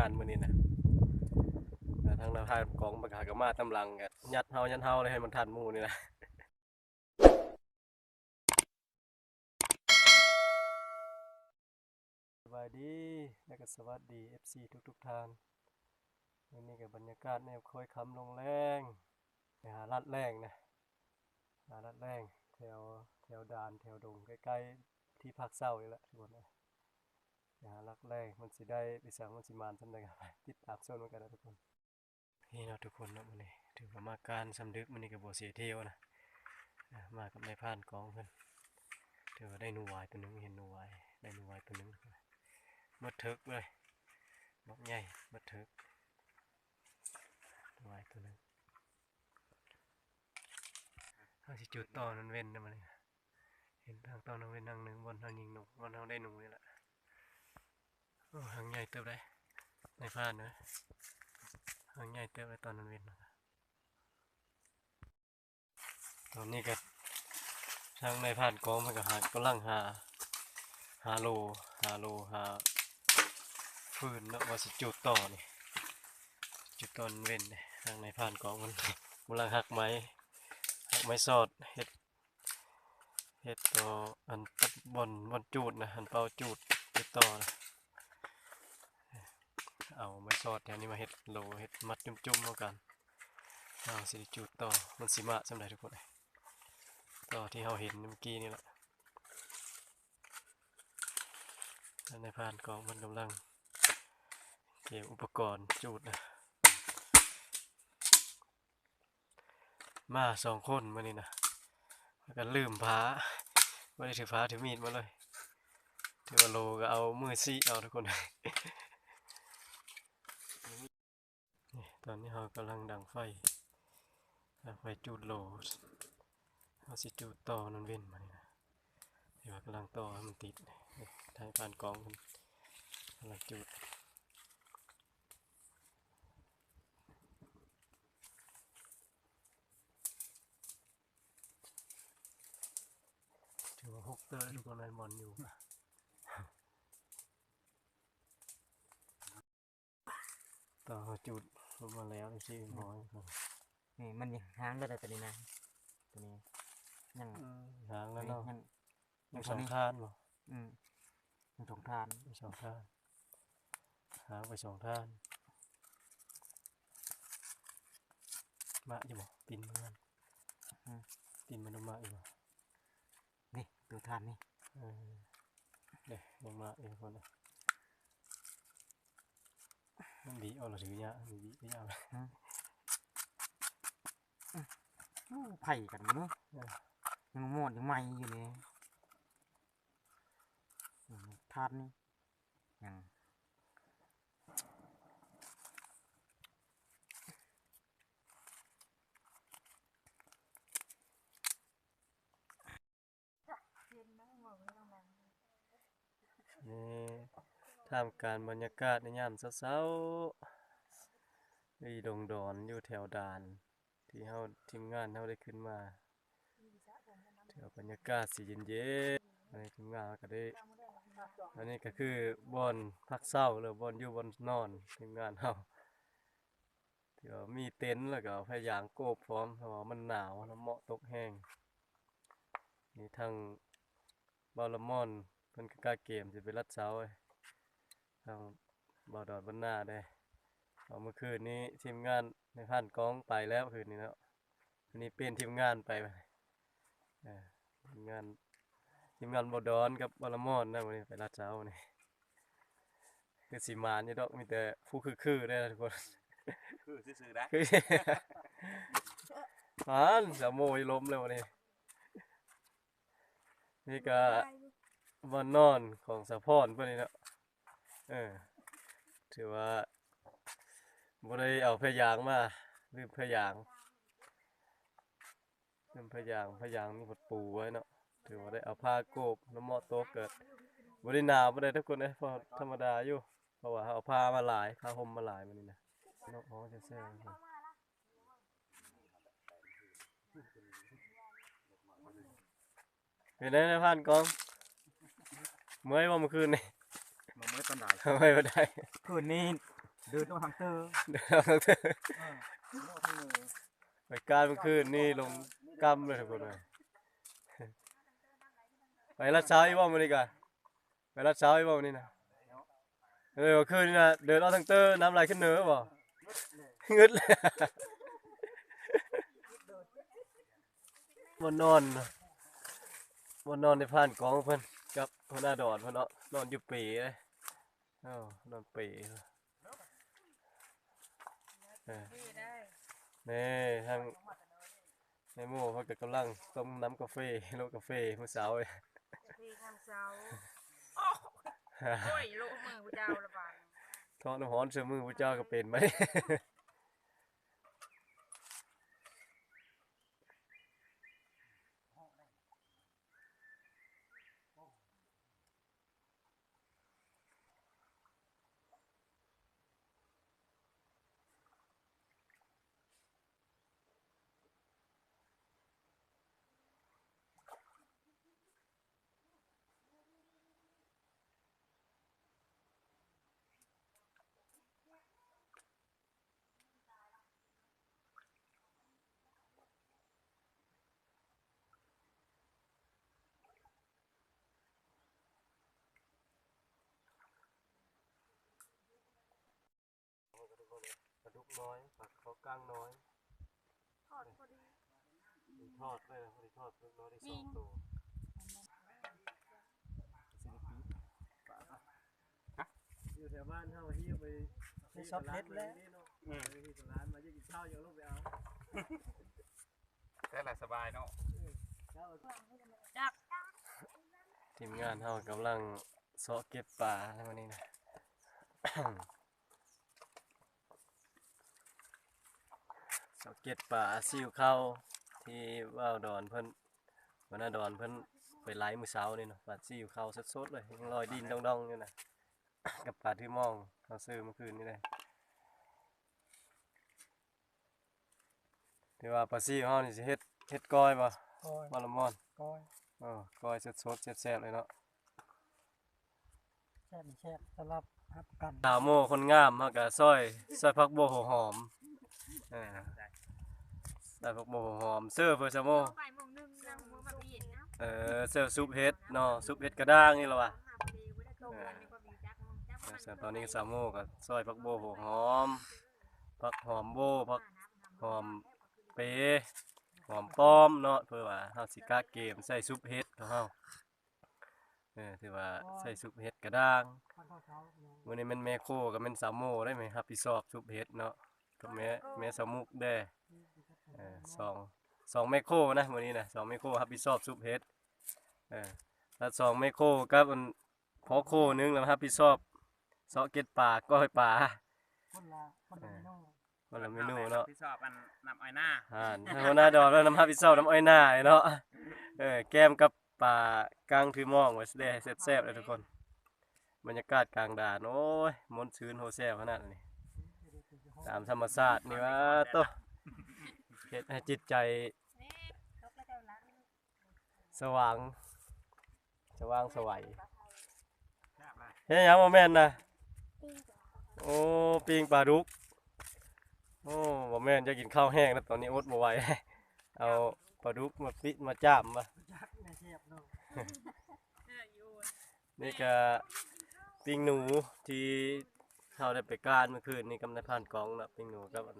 านมื้อนี้นะแต่ทางนายพรานกองประกาศกมาตำลังกันยัดเฮายัดเฮาเลยให้มันทันหมู่นี่นะสบายดีและก็สวัสดี FC ทุกๆท่านวันนี้กับบรรยากาศแนวคอยคำลงแรงไปหาลัดแรงนะหาลัดแรงแถวแถวดานแถวดงใกล้ๆที่พักเศร้านี่แหละทุกคนนะ นะฮะรักแรกมันสิได้ไปสังมันสิมานสำได้กันไปติดตามส่วนมันกันนะทุกคนนี่เนาะทุกคนเนาะมื้อนี้ถือว่ามาการสำนึกมื้อนี้ก็บ่เสียเที่ยวนะมากับในายพานกองเพิ่นถือว่าได้นูหวายตัวหนึงเห็นนูหวายได้นูหวายตัวหนึงหมดทึกเลยบักใหญ่หมดทึกนูหวายตัวหนึงเฮาสิจุดต่อนั่นเว้นนะมื้อนี้เห็นทางต่อนั่นเว้นทางหนึ่งบนทางยิงหนูบนทางได้หนูนี่แหละโอ้ หางใหญ่เติบได้ ในพานเนอะหางใหญ่เติบได้ตอนนั้นเว้นนะครับตอนนี้ก็ทางในพานกองมันก็หากำลังหาหาโลหาโลหาฟืนเนาะว่าสิจุดต่อนี่จุดตอนเว้นทางในพานกองมันกำลังหักไม้หักไม้สอดเฮ็ดเฮ็ดต่ออันตัดบอนบอนจูดนะอันเป่าจูดจุดต่อนะ เอาไม้ซอดแถวนี้มาเฮ็ดโลเฮ็ดมัดจุ่มๆเอากันเอาสิจูดต่อมันสิมาสำหรับทุกคนเลยต่อที่เราเห็นเมื่อกี้นี่แหละในพานกองมันกำลังเก็บอุปกรณ์จูดนะมาสองคนมานี่นะแล้วก็ลืมพ้าไม่ได้ถือพ้าถือมีดมาเลยถือว่าโลก็เอามือซี่เอาทุกคน นี่ ตอนนี้เรากำลังดังไฟดังไฟจูดโหลดเราสิจูดต่อนันเว้นมานี่นะเดี๋ยวากำลังต่อให้มันติดทางผ่านกองมันกำลังจูดถือว่าฮกเตอร์ทุกคนนั้นบอลอยู่ต่อจุด ลงมาแล้วที่หมอยครับนี่มันยังหางได้แต่ตัวนี้นะตัวนี้ยังหางแล้วนี่เนาะยังมียังสตัวองนี้ท่านบ่อืมยังสองทานมีสองท่านหางไปสองท่านมาอยู่บ่ปินมันปินมันลงมาอยู่บ่นี่ตัวทานนี่เออเด้ยังมาอีกคนนะ มันบีเอาเราถือยามันบีไม่ยากเลยอู้ไผ่กันมั้งเนอะยังหมดยังใหม่อยู่นี่อืมทานนี่ยัง นี่ ท่ามกลารบรรยากาศในยามเช้าๆมีดงดอนอยู่แถวด่าน ที่เฮาทีมงานเฮาได้ขึ้นมาแถวบรรยากาศสีเย็นๆอันนี้ทีมงานก็ได้ อันนี้ก็คือบอนพักเศร้าหรือบอนอยู่บอนนอนทีมงานเฮาที่ว่ามีเต็นท์แล้วก็พยายามโกบพร้อมเพราะว่ามันหนาวน้ำเหมาะตกแห้งนี่ทางบอลมอนเพิ่นก็กาเกมจะไปรัดเสาไว้ ทางบอดอดบนหน้าได้เอาเมื่อคืนนี้ทีมงานในพันกองไปแล้วคืนนี้แล้ววันนี้เป็นทีมงานไปบัดนี้เออทีมงานทีมงานบดอนกับบอลมอนนะวันนี้ไปลาดเช้าวันนี้คือสีมานนี่ดอกมีแต่ผู้คือคือๆได้อทุกคนคือซื่อๆนะคือมานสะโมยล้มเลยวันนี้นี่ก็บอนนอนของสะพอนเพื่อนนี่เนาะ เออ ถือว่าบ่ได้เอาพยางมาลืมพยางลืมพยางพยางนี่หดปูไว้เนาะถือว่าได้เอาผ้าโกบน้ำหมาะโตเกิดบริหนาวบ่ได้ทุกคนเลยพราะธรรมดาอยู่เพราะว่าเอาผ้ามาหลายผ้าห่มมาหลายมันนี่นะนกฮ้องจะแซ่บเป็นไงนะพันกอง เมื่อว่าเมื่อคืนนี่ มาเมื่อตอนไหนทำไมบ่ได้คืนนี้เดินต้องทางเตอร์เดินเอาตั้งแต่เออโลดทางเหนือไปการเมื่อคืนนี่ลงกำเลยทุกคนเลยไปรัดเช้าอีกว่ามันนี่กันไปรัดเช้าอีกว่ามันนี่นะเออเมื่อคืนนี่นะเดินเอาทั้งเตอร์น้ำลายขึ้นเหนือบ่งึดเลยวันนอนวันนอนในผ่านกองเพิ่นกับหัวหน้าดอนเพิ่นเนาะนอนอยู่ปีเลยเอ้านอนปีเออนี่ทางในหมู่เขาก็กำลังต้มน้ำกาแฟโลกาแฟเมื่อเช้าเลยพี่ข้างเสาโอ้ยโลกมือพระเจ้าละบาดทอดน้ำร้อนเสือมือพระเจ้าก็เป็นไหม น้อยปลาเขากลางน้อย ทอดพอดีทอดเลยนะพอดีทอดปลาดุกน้อยได้สองตัวอยู่แถวบ้านเฮาเฮียไปไปช็อตเล็ดแล้วอืมที่ร้านมาจะกินข้าวยังลงไปเอาแต่ละสบายเนาะจักทีมงานเฮากำลังเสาะเก็บปลาในวันนี้นะ เสาะเก็บปลาซิวเข้าที่ว่าวดอนเพิ่นวันน่าดอนเพิ่นไปไล่มื้อเช้านี่เนาะปลาซิวเข้าสดๆเลยยังลอยดินดองๆอยู่นะกับปลาที่มองเขาซื้อเมื่อคืนนี่เลยที่ว่าปลาซิวเฮานี่สิเฮ็ดเฮ็ดก้อยบ่ก้อยบ่ละม่อนก้อยเออก้อยสดๆแซ่บๆเลยเนาะแช่บแช่บสำหรับรับกันสาวโมคนงามเฮาก็ซอยซอยผักโบวหัวหอมเออ ซอยผักโบวหัวหอมเสิร์ฟเพื่อสาโมโมงหนึงนางมือมาเห็นนะเออเสิร์ซุปเห็ดเนาะซุปเห็ดกระด้างนี่ล่ะว่ะมาพอดีบ่ได้ตรงกันนี่ก็มีจักมึงจักเอมัอนส่วนตอนนี้สาวโมก็ซอยผักโบหัวหอมผักหอมโบผักหอมเปหอมป้อมเนาะเพื่อว่าเฮาสิกะเกมใส่ซุปเห็ดของเฮาเออถือว่าใส่ซุปเห็ดกระด้างข้าวเช้าเนาะวันนี้แมันแม่โคกับแม่นสามโมได้ไหมครับพี่สอบซุปเฮ็ดเนาะกับแม่แม่สามุกได้ เออสองสองแม่โคนะวันนี้นะสองแม่โคครับพี่สอบซุปเฮ็ดเออแล้วสองแม่โคกับอันพอโคนึงแล้วครับพี่สอบเสาะเก็ดปลาก้อยปลาคนละคนละเมนูวันละเมนูเนาะที่ชอบอันนำอ้อยหน้าอ่านถ้าหัวหน้าดอกแล้วน้ำฮับพี่สอบน้ำอ้อยหน้าไอ้เนาะเออแก้มกับปลากลางถือหมองไว้แซ่บแซ่บๆเลยทุกคน บรรยากาศกลางด่านโอ้ยมนต์ชื้นโฮแซ่บขนาดนี้ตามธรรมชาตินี่ว่าโต เฮ็ดให้จิตใจนี่ตกแล้วเจ้าละสว่าง สว่างสวัยแซ่บเลยเฮ็ดหยังบ่แม่นนะโอ้ปิงปลาดุกโอ้บ่แม่นจะกินข้าวแห้งแล้วตอนนี้อดบ่ไหวเอาปลาดุกมาปิมาจ้ามมายักษ์ในเทียบเนาะเอออยู่นี่ก็ปิงหนูที่เฮาได้ไปการเมื่อคืนนี่กำนันผ่านกองนะปิงหนูกับอัน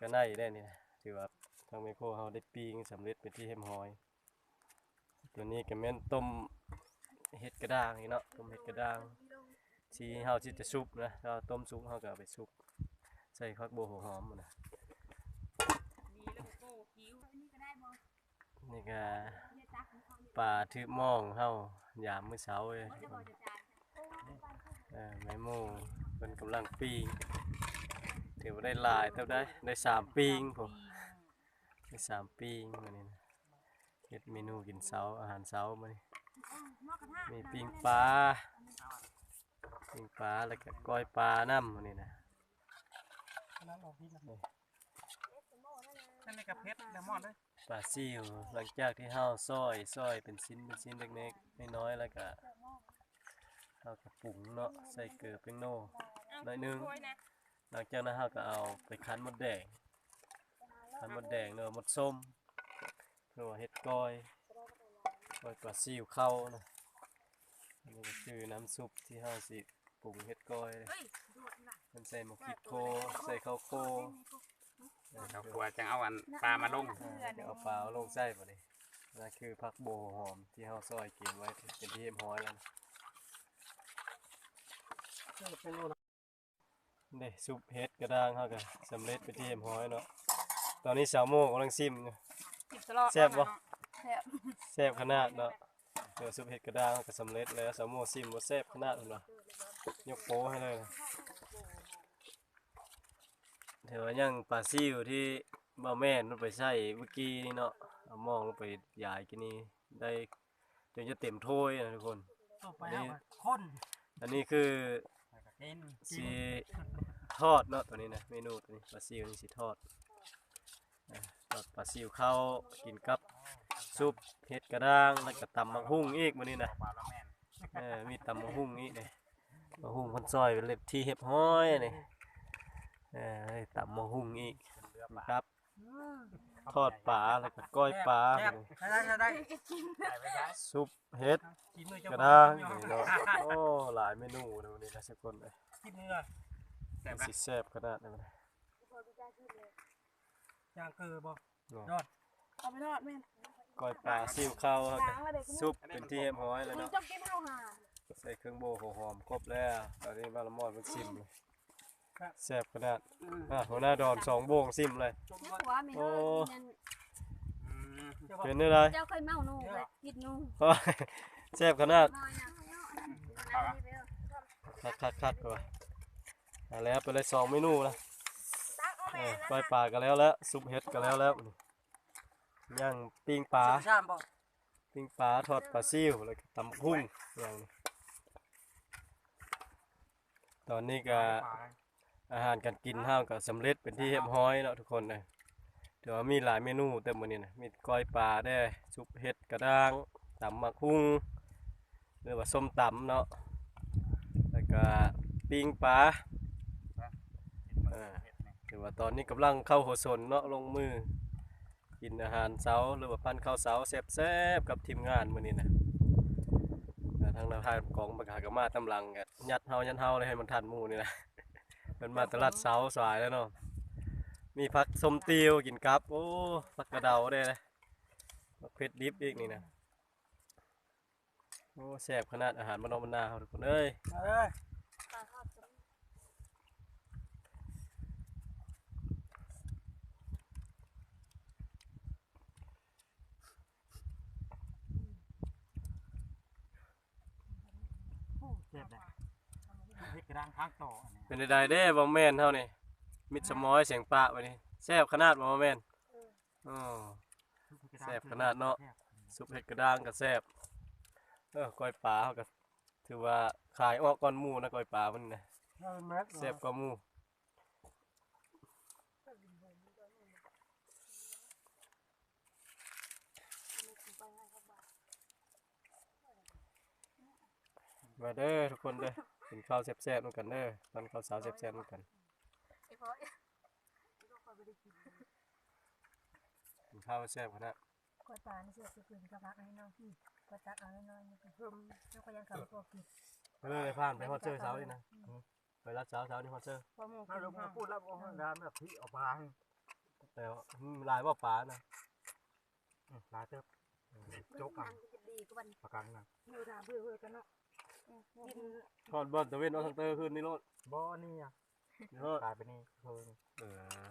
ก็ไนได้นี่นะ ถือว่าทางไมโครเฮาได้ปิงสำเร็จเป็นที่เฮมฮอย ตัวนี้ก็แม่นต้มเห็ดกระด้างนี่เนาะต้มเห็ดกระด้างที่เฮาสิจะซุปนะเราต้มซุปเฮาก็เอาไปซุปใส่ผักบัวหัวหอมนะมีแล้วก็โก้คิ้วนี่ก็ได้บ่นี่ก็เนี่ยจักมันเขาปลาทืบหมองเฮายามมื้อเช้าเลยจะบ่จะจานเออแม่หมูเพิ่นกำลังปิ้งถือว่าได้หลายเท่าได้ได้สามปิ้งผม ได้สามปิ้งมื้อนี้นะเฮ็ดเมนูกินเช้าอาหารเช้ามื้อนี้หม้อกระทะมีปิ้งปลาปิ้งปลาแล้วก็ก้อยปลาน้ำมื้อนี้นะนั้นออกพี่นะนั่นนี่กับเพชรเลมอนเลยปลาซิวหลังจากที่เฮาซอยซอยเป็นชิ้นเป็นชิ้นเล็กๆน้อยๆแล้วก็เฮาก็ปรุงเนาะใส่เกลือเปงโนเอาหน่อยหนึงถ้วยนะหลังจากนั้นเราก็เอาไปคั้นมดแดง คั้นมดแดงเนาะมดส้มหรือว่าเห็ดก้อยก้อยปลาซิวเข้านะอันนี้ก็คือน้ำซุปที่เราสิปรุงเห็ดก้อยเลยเฮ้ยดูดน่ะมันใส่หมกคิดโคใส่ข้าวโคเรากลัวจังเอาอันปลามาลงอ่าเดี๋ยวเอาปลาลงใส่ป่ะนี่นั่นคือผักโบหอมที่เราซอยเก็บไว้เป็นที่เรียบร้อยแล้วนะนี่ซุปเห็ดกระด้างเขาก็สำเร็จไปนที่เรียบร้อยเนาะ ตอนนี้สาวโมกำลังซิมอยู่จิบตลอดแซ่บบ่แซ่บแซ่บขนาดเนาะเดี๋ยวซุปเห็ดกระด้างเขาก็สำเร็จแล้วสาวโมซิมว่าแซ่บขนาดนั้นวะยกโป้ให้เลยนะเดี๋ยวายังปลาซิวที่บ่าวแม่นมันไปใส่เมื่อกี้นี่เนาะเอาหมองลงไปยายกินนี่ได้จนจะเต็มถ้วยนะทุกคน ต่อไปเอาก็คนอันนี้คือแล้วก็กิน สีทอดเนาะตัวนี้นะเมนูตัวนี้ปลาซิวนี่สีทอดอะทอด ปลาซิวเข้ากินกับซุปเห็ดกระด้างแล้วก็ตำมะฮุ่งอีกมื้อนี้นะปลาแล้วแม่นเออมีตำมะฮุ่งอีกนี่มะฮุ่งคนซอยเป็นเล็บที่เห็บห้อยนี่เออให้ตำมะฮุ่งอีกเป็นเรือปลาครับทอดปลาแล้วก็ก้อยปลาแซ่บได้ได้ได้ใส่ไปใช้ซุปเห็ดกินมือกระเจ้าด้างของนี่เนาะโอ้หลายเมนูนะวันนี้นะทุกคนเลยกินมือแซ่บมันนะสิแซ่บขนาดนั้นนะ ย่างเกลือบ่เนาะยอดเอาไปทอดแม่นก้อยปลาซิวข้าวครับล้างแล้วเด็กซุปเป็นที่เรียบร้อยแล้วมึงเนาะต้องกินข้าวหาใส่เครื่องโบกหอมครบแล้ว ตอนนี้มาละมอดมันซิมเลยแซ่บขนาดอะหัวหน้าดอนสองโบงซิมเลย นึกว่าไม่โอ้เลิกกินนั่นอืมเป็นอะไรเจ้าเคยเมาหนูเลยกินหนูโอ้ยแซ่บขนาดเมาอย่างคักคักคักก่อนเอาแล้วไปเลยสองเมนูละตัก เอาเอแม่อนะก้อยปลากันแล้วแล้วซุปเห็ดกันแล้วแล้วย่างปิ้งปลาชามบ่ปิ้งปลาทอดปลาซิวแล้วก็ตำพุ่งอย่างนี้ตอนนี้ก็อาหารการกินห้าวก็สำเร็จเป็นที่เรียบร้อยแล้วทุกคนเลยเดี๋ยวมีหลายเมนูเต็มหมดนี่นะมีก้อยปลาได้ซุปเห็ดกระด้างตำหมักหุ่งหรือว่าส้มตำเนาะแล้วก็ปิ้งปลาเออ ถือว่าตอนนี้กำลังเข้าหัวสนเนาะลงมือ กินอาหารเช้าหรือว่าปั้นข้าวเช้าแซ่บๆกับทีมงานมื้อนี้นะทางเราทางกองประกาศก็มาตำลังกันยัดเฮายัดเฮาเลยให้มันทันหมู่นี่นะเป็นมาตลาดเช้าสายแล้วเนาะมีผักสมติวกินกับโอ้ผักกระเดาได้เลยผักเผ็ดดิบอีกนี่นะโอ้แซ่บขนาดอาหารบ้านนอกบ้านนาเขาทุกคนเอ้ย เอ้ยโอ้เจ็บเลยพริกกระด้างข้างต่ออันนี้เป็นใดๆเด้บ่แม่นเท่านี่มิดสมอยเสียงปะไว้นี่แซ่บขนาดบ่แม่นอ๋อ แซ่บขนาดเนาะ ซุปเห็ดกระด้างก็แซ่บเออก้อยปลาเขาก็ถือว่าขายออกก่อนหมูนะก้อยปลามันนะแซ่บกว่าหมู มาเด้อทุกคนเด้อกินข้าวแซ่บๆด้วยกันเด้อตอนข้าวสาวแซ่บๆด้วยกันไอ้พ่อกินข้าวแซ่บขนาดกวยปลานี่เสือสุกุลกระพักให้น้องพี่กวยตักเอาน้อยๆนี่ก็รวมแล้วก็ยังขับพวกพี่ไปเลยผ่านไปฮอดเจอเช้านี่นะไปรับเช้าเช้านี่ฮอดเจอพ่อหมูถ้ากินเราข้าวพูดแล้วว่าดามแบบพี่เอาปลาให้แต่ว่าอืมหลายว่าปลานะอืมปลาเติบโจ๊กกันดีกว่าประกันนะอยู่ถามเพื่อนๆกันเนาะ กินทอดบอนตะเวนเอาทางเตอร์ขึ้นนี่โลดบ่นี่อะนี่โลดกลายเป็นนี่เพิ่นเออ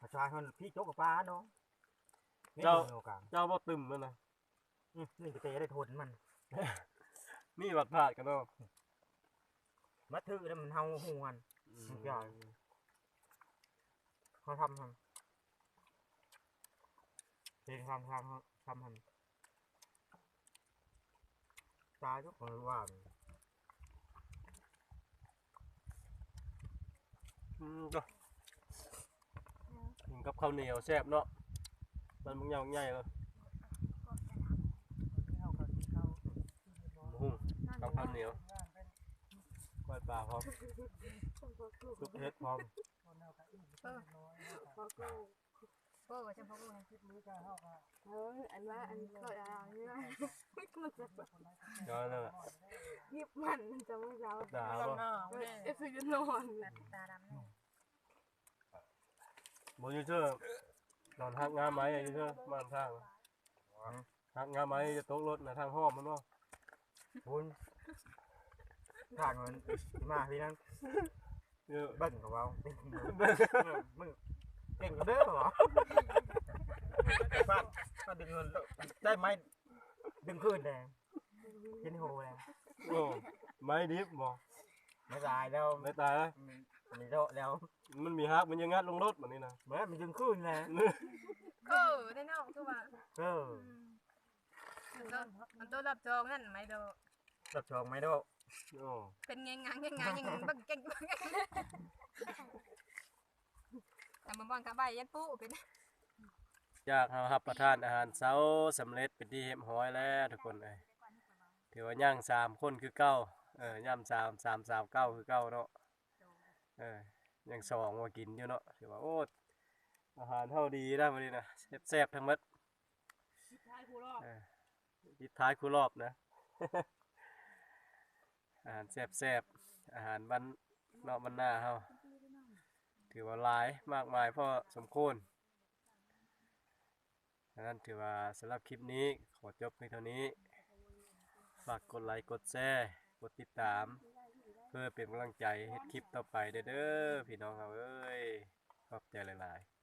ประชาชนพี่โจ๊กกับปลาเนาะเจ้าเจ้ากันเจ้าบ่ตึมแล้วนะอืมนี่จะเตะได้ทนมัน นี่บัดพลาดกันเนาะมาถือแล้วมันเฮาหวนทุกอย่างเขาทำทำเพลงทำทำทำทำ ตายทุกคนว่ามันอืมก็กินกับข้าวเหนียวแซ่บเนาะมันมึงยาวใหญ่เลยหุ้งกับข้าวเหนียวกล้วยปลาพร้อร้อมซุปเฮ็ดพร้อม เออว่าจะพกให้คิดมือกันเฮาก็เอออันว่าอันก็อะไรเนี่ยมันจะย้อนแหละยิบมันมันจะไม่เช้าด่าบ่เอฟซีนอนตาดำแน่บ่อยู่เชื่อนอนหักงาไม้อยู่เชื่อมาทางหักงาไม้จะตกรถนะทางห้อมมันบ่บุญทางมันมาพี่นั่นเบิ่งกับเรามึง เก่งกันเด้อเหรอบ้านก็ดึงเงินได้ไหมดึงคืนแดงยินโหแดงโอ้ไม้ดิบบ่ไม่ตายแล้วไม่ตายนะไม่โดแล้วมันมีฮักมันยังงัดลงรถแบบนี้นะเหมือนมันดึงคืนแหละเออได้นอกคือว่าเออมันต้องมันต้องรับจองนั่นไหมเด้อจับชองไม่โดโอ้เป็นไงงานยังไงยังบังเก่งบัง แต่มันบอลกระบายยันปูเป็นอยากเอารับประทานอาหารเช้าสำเร็จเป็นที่เรียบร้อยแล้วทุกคนเอ้ยถือว่าย่างสามคนคือเก้าเออย่ำสามสามสามเก้าคือเก้าเนาะเออย่างสองมากินอยู่เนาะถือว่าโอ้อาหารเท่าดีนะวันนี้นะแซ่บๆทั้งหมดเออปิดท้ายคูรอบนะ อาหารแซ่บๆอาหารบ้านเนาะบ้านหน้าเฮา ถือว่าหลายมากมายพอสมควรดังนั้นถือว่าสำหรับคลิปนี้ขอจบเพียงเท่านี้ ฝากกดไลค์กดแชร์กดติดตาม เพื่อเป็นกำลังใจให้คลิปต่อไปเด้อพี่น้องเราเอ้ยขอบใจหลายๆ